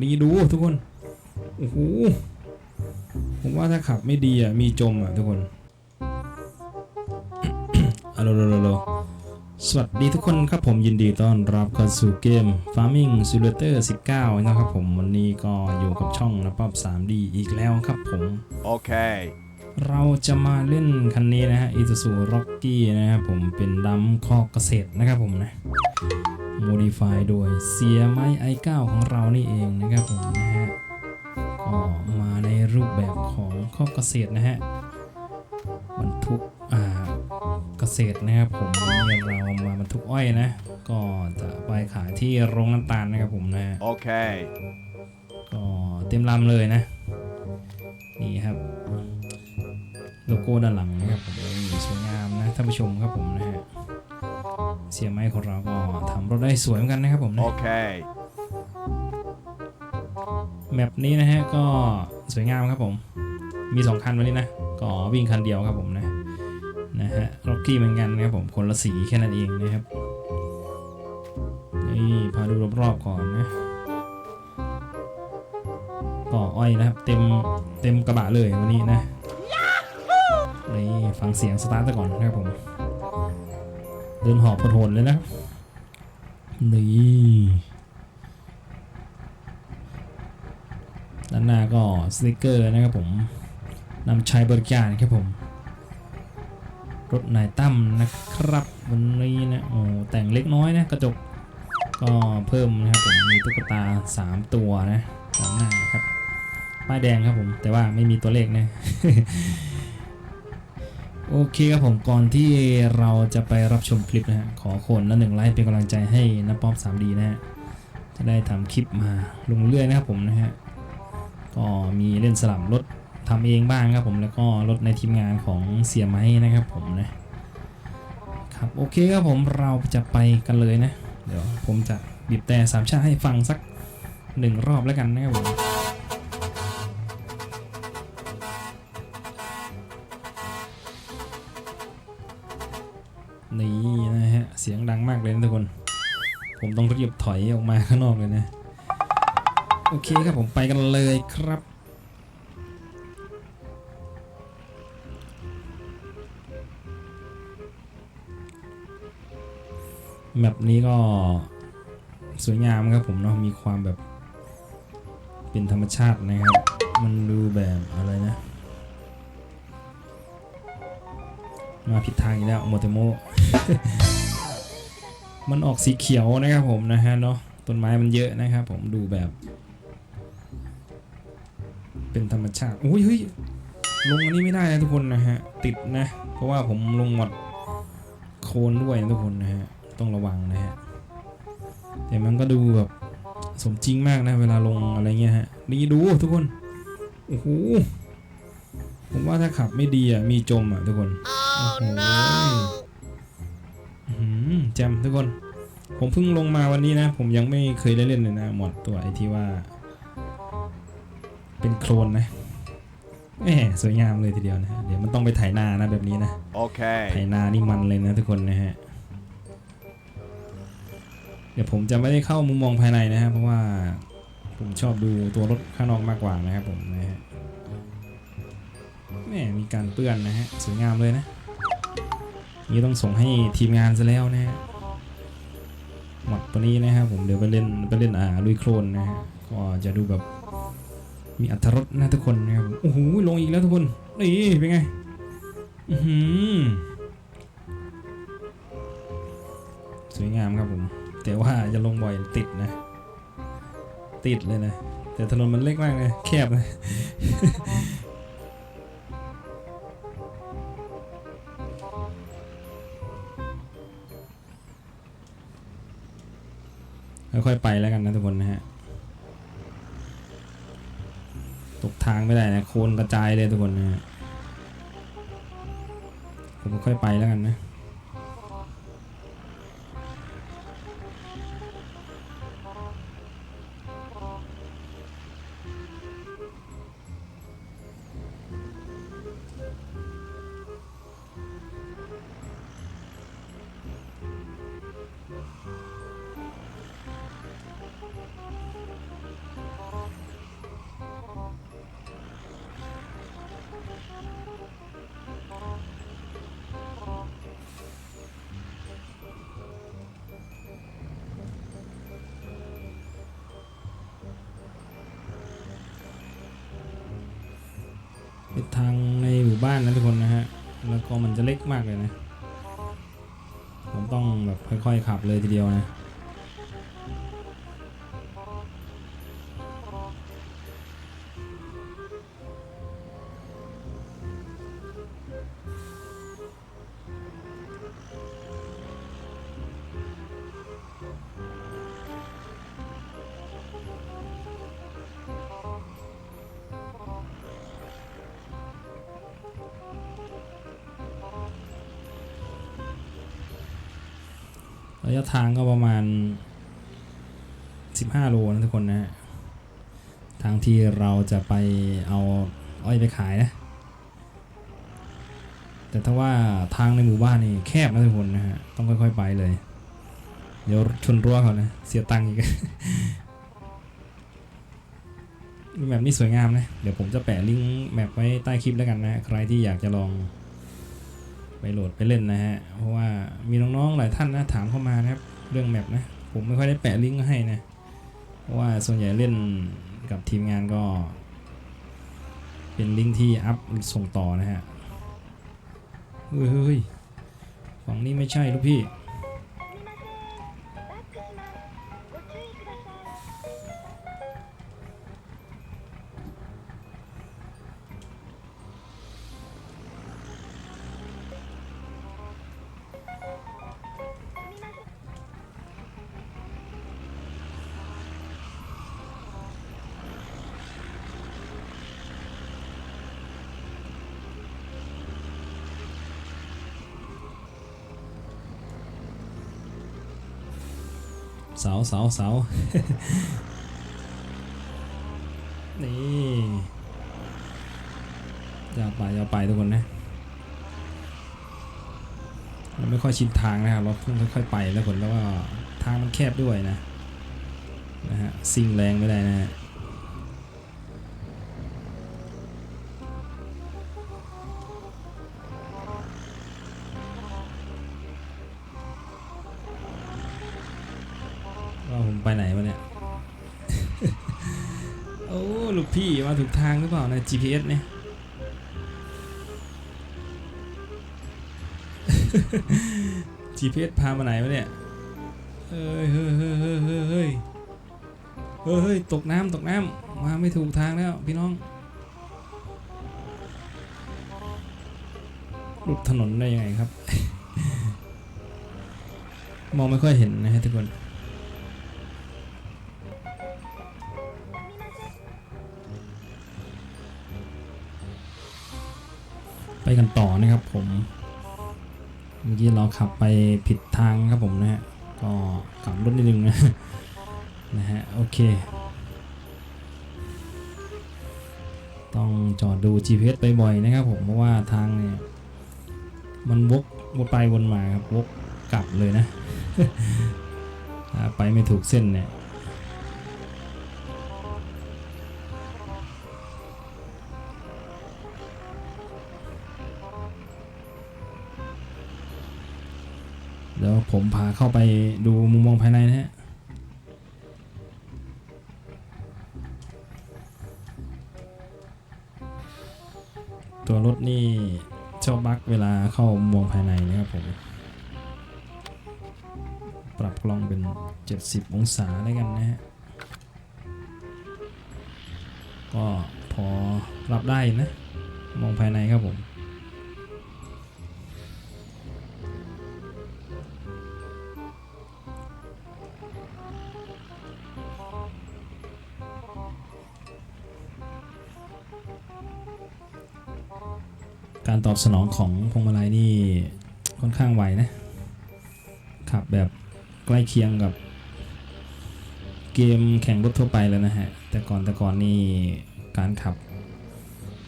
นี่ดูทุกคน โอ้โห ผมว่าถ้าขับไม่ดีอะ มีจมอะทุกคนอะโลโลโลสวัสดีทุกคนครับผมยินดีต้อนรับเข้าสู่เกม Farming Simulator 19 นะครับผม วันนี้ก็อยู่กับช่องนะป๊อบ 3D อีกแล้วครับผม โอเค ราจะมาเล่นคันนี้นะฮะ Isuzu Rocky นะครับผมเป็นดำคอกเกษตรนะครับผมนะ Modify โดยเสียไม้ i9 ของเรานี่เองนะครับผมนะฮะก็มาในรูปแบบของคอกเกษตรนะฮะบรรทุกอ่าเกษตรนะครับผมเนี่ยเรามาบรรทุกอ้อยนะ ก็จะไปขายที่โรงน้ำตาลนะครับผมนะฮะ Okay. ก็เต็มลำเลยนะ นี่ครับ โลโก้ด้านหลังนะครับผมนี่สวยงามนะท่านผู้ชมครับผมนะฮะเสียไม้ของเราก็ทำรถได้สวยเหมือนกันนะครับผมนะ Okay. แมปนี้นะฮะก็สวยงามครับผม มี 2 คันวันนี้นะ ก็วิ่งคันเดียวครับผมนะนะฮะร็อกกี้เหมือนกันนะครับผมคนละสีแค่นั้นเองนะครับนี่พาดูรอบๆก่อนนะก็อ้อยนะครับ เต็มเต็มกระบะเลยวันนี้นะ นี่ฟังเสียงสตาร์ทก่อนนะครับผม เดินหอบพดโหนเลยนะ นี่ด้านหน้าก็สติกเกอร์นะครับผมนำใช้บริการครับผม รถนายตั้มนะครับวันนี้นะโอ้แต่งเล็กน้อยนะกระจกก็เพิ่มนะครับผมมีตุ๊กตา 3 ตัวนะด้านหน้าครับป้ายแดงครับผม แต่ว่าไม่มีตัวเลขนะ โอเคครับผมก่อนที่เราจะไปรับชมคลิปนะฮะขอคนละหนึ่งไลค์เป็นกำลังใจให้น้าป๊อป 3D นะฮะจะได้ทำคลิปมาลงเรื่อยนะครับผมนะฮะก็มีเล่นสลับรถทำเองบ้างครับผมแล้วก็รถในทีมงานของเสียไม้นะครับผมนะครับโอเคครับผมเราจะไปกันเลยนะ เดี๋ยวผมจะบีบแต่สามชาติให้ฟังสักหนึ่งรอบแล้วกันนะครับผม นี่นะฮะ เสียงดังมากเลยนะทุกคน ผมต้องรีบถอยออกมาข้างนอกเลยนะ โอเคครับผมไปกันเลยครับแมปนี้ก็สวยงามครับผมเนาะมีความแบบเป็นธรรมชาตินะครับ มันดูแบบอะไรนะ มาผิดทางอีกแล้วโมเตโม มันออกสีเขียวนะครับผมนะฮะเนาะต้นไม้มันเยอะนะครับผมดูแบบ เป็นธรรมชาติอุ้ยเฮ้ยลงอันนี้ไม่ได้นะทุกคนนะฮะ ติดนะ เพราะว่าผมลงหมดโคนด้วยนะทุกคนนะฮะ ต้องระวังนะฮะ แต่มันก็ดูแบบสมจริงมากนะ เวลาลงอะไรเงี้ยฮะ นี่ดูทุกคน โอ้โห ผมว่าถ้าขับไม่ดีอะ มีจมอะทุกคน อ้โหอื้อหือแจมทุกคน ผมเพิ่งลงมาวันนี้นะ ผมยังไม่เคยได้เล่นเลยนะหมดตัวไอที่ว่า เป็นโคลนนะแหมสวยงามเลยทีเดียวนะฮะเดี๋ยวมันต้องไปไถนานะแบบนี้นะไถ Okay. นานี่มันเลยนะทุกคนนะฮะ เดี๋ยวผมจะไม่ได้เข้ามุมมองภายในนะฮะเพราะว่าผมชอบดูตัวรถข้างนอกมากกว่านะครับผมนะฮะแหม่มีการเปื้อนนะฮะสวยงามเลยนะ นี่ต้องส่งให้ทีมงานซะแล้วนะฮะหมดตัวนี้นะครับผมเดี๋ยวไปเล่นไปเล่นอ่าลุยโคลนนะฮะก็จะดูแบบมีอัตรรสนะทุกคนนะครับผมโอ้โหลงอีกแล้วทุกคนนี่เป็นไงอื้อหือสวยงามครับผม แต่ว่าจะลงบ่อยติดนะ ติดเลยนะ แต่ถนนมันเล็กมากเลยแคบนะ ค่อยๆไปแล้วกันนะทุกคนนะฮะตกทางไม่ได้นะโคนกระจายเลยทุกคนนะฮะผมค่อยไปแล้วกันนะ ทางในหมู่บ้านนะทุกคนนะฮะ แล้วก็มันจะเล็กมากเลยนะ ผมต้องแบบค่อยๆขับเลยทีเดียวนะ ระยะทางก็ประมาณ 15 โลนะทุกคนนะฮะทางที่เราจะไปเอาอ้อยไปขายนะ แต่ถ้าว่าทางในหมู่บ้านนี่แคบนะทุกคนนะฮะ ต้องค่อยๆไปเลย เดี๋ยวชนรั้วเขานะ เสียตังค์อีกรูปแบบนี้สวยงามนะ เดี๋ยวผมจะแปะลิงก์แมปไว้ใต้คลิปแล้วกันนะ ใครที่อยากจะลอง โหลดไปเล่นนะฮะ เพราะว่ามีน้องๆหลายท่านนะถามเข้ามานะครับ เรื่องแมปนะ ผมไม่ค่อยได้แปะลิงก์ให้นะ เพราะว่าส่วนใหญ่เล่นกับทีมงานก็ เป็นลิงก์ที่อัพส่งต่อนะฮะ เฮ้ยเฮ้ยฝั่งนี้ไม่ใช่ลูกพี่ เสาเสาเสานี่ยาวไปยาวไปทุกคนนะเราไม่ค่อยชินทางนะครับ เราเพิ่งค่อยๆไปแล้วคนแล้วก็ทางมันแคบด้วยนะนะฮะซิ่งแรงไม่ได้นะฮะางหรือเปล่านะ GPS เนี่ย GPS พามาไหนวะเนี่ย เฮ้ยเฮ้ยเฮ้ยเฮ้ยเฮ้ยเฮ้ยตกน้ำตกน้ำมาไม่ถูกทางแล้วพี่น้อง หลุดถนนได้ยังไงครับ มองไม่ค่อยเห็นนะฮะทุกคน ต่อนะครับผม เมื่อกี้เราขับไปผิดทางครับผมนะฮะ ก็กลับรถนิดนึงนะนะฮะ โอเค ต้องจอดดู GPS ไปบ่อยนะครับผม เพราะว่าทางเนี่ย มันวกวนไปวนมาครับ วกกลับเลยนะ ไปไม่ถูกเส้นเนี่ย เดี๋ยวผมพาเข้าไปดูมุมมองภายในนะฮะตัวรถนี่ชอบบักเวลาเข้ามุมมองภายในนะครับผม ปรับกล้องเป็น 70 องศาได้กันนะฮะ ก็พอรับได้นะ มองภายในครับผม อบสนองของพวงมาลัยนี่ค่อนข้างไวนะ ขับแบบใกล้เคียงกับ เกมแข่งรถทั่วไปเลยนะฮะ แต่ก่อนแต่ก่อนนี่การขับ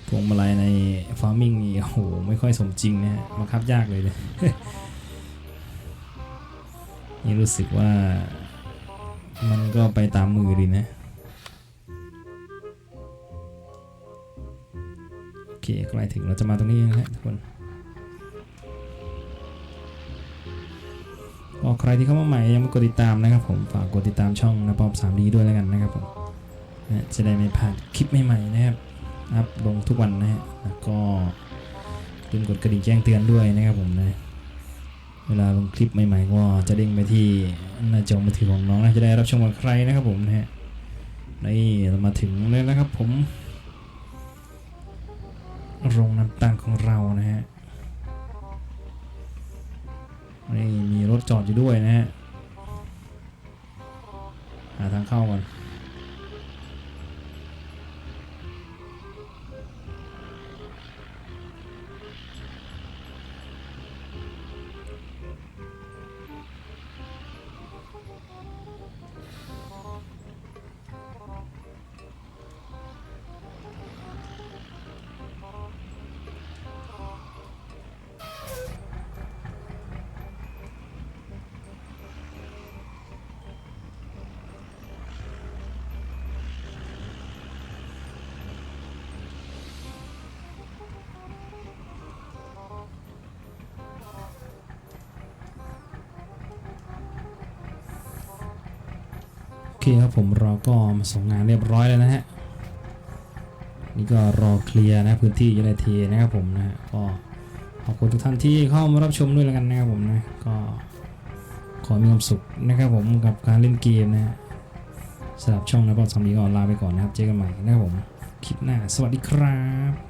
พวงมาลัยในฟาร์มิงนี่โอ้โหไม่ค่อยสมจริงนะฮะบังคับยากเลยเลยนี่รู้สึกว่ามันก็ไปตามมือดีนะ เคใกล้ถึงเราจะมาตรงนี้นะฮะทุกคนก็ใครที่เข้ามาใหม่ยังไม่กดติดตามนะครับผมฝากกดติดตามช่องนะปอบ 3D ด้วยแล้วกันนะครับผมนะจะได้ไม่พลาดคลิปใหม่ๆนะครับอัพลงทุกวันนะฮะแล้วก็ลืมกดกระดิ่งแจ้งเตือนด้วยนะครับผมนะเวลาลงคลิปใหม่ๆก็จะเด้งไปที่หน้าจอมือถือของน้องนะจะได้รับชมกับใครนะครับผมนะฮะนี่เรามาถึงแล้วนะครับผม โรงน้ำตาลของเรานะฮะนี่มีรถจอดอยู่ด้วยนะฮะหาทางเข้าก่อน คครับผมเราก็มาส่งงานเรียบร้อยแล้วนะฮะนี่ก็รอเคลียร์นะพื้นที่จะได้เทนะครับผมนะฮะก็ขอบคุณทุกท่านที่เข้ามารับชมด้วยแล้วกันนะครับผมนะก็ขอมีความสุขนะครับผมกับการเล่นเกมนะฮะสำหรับช่องนะก็สำหรับนี้ก็ลาไปก่อนนะครับเจอกันใหม่นะครับผมคลิปหน้าสวัสดีครับ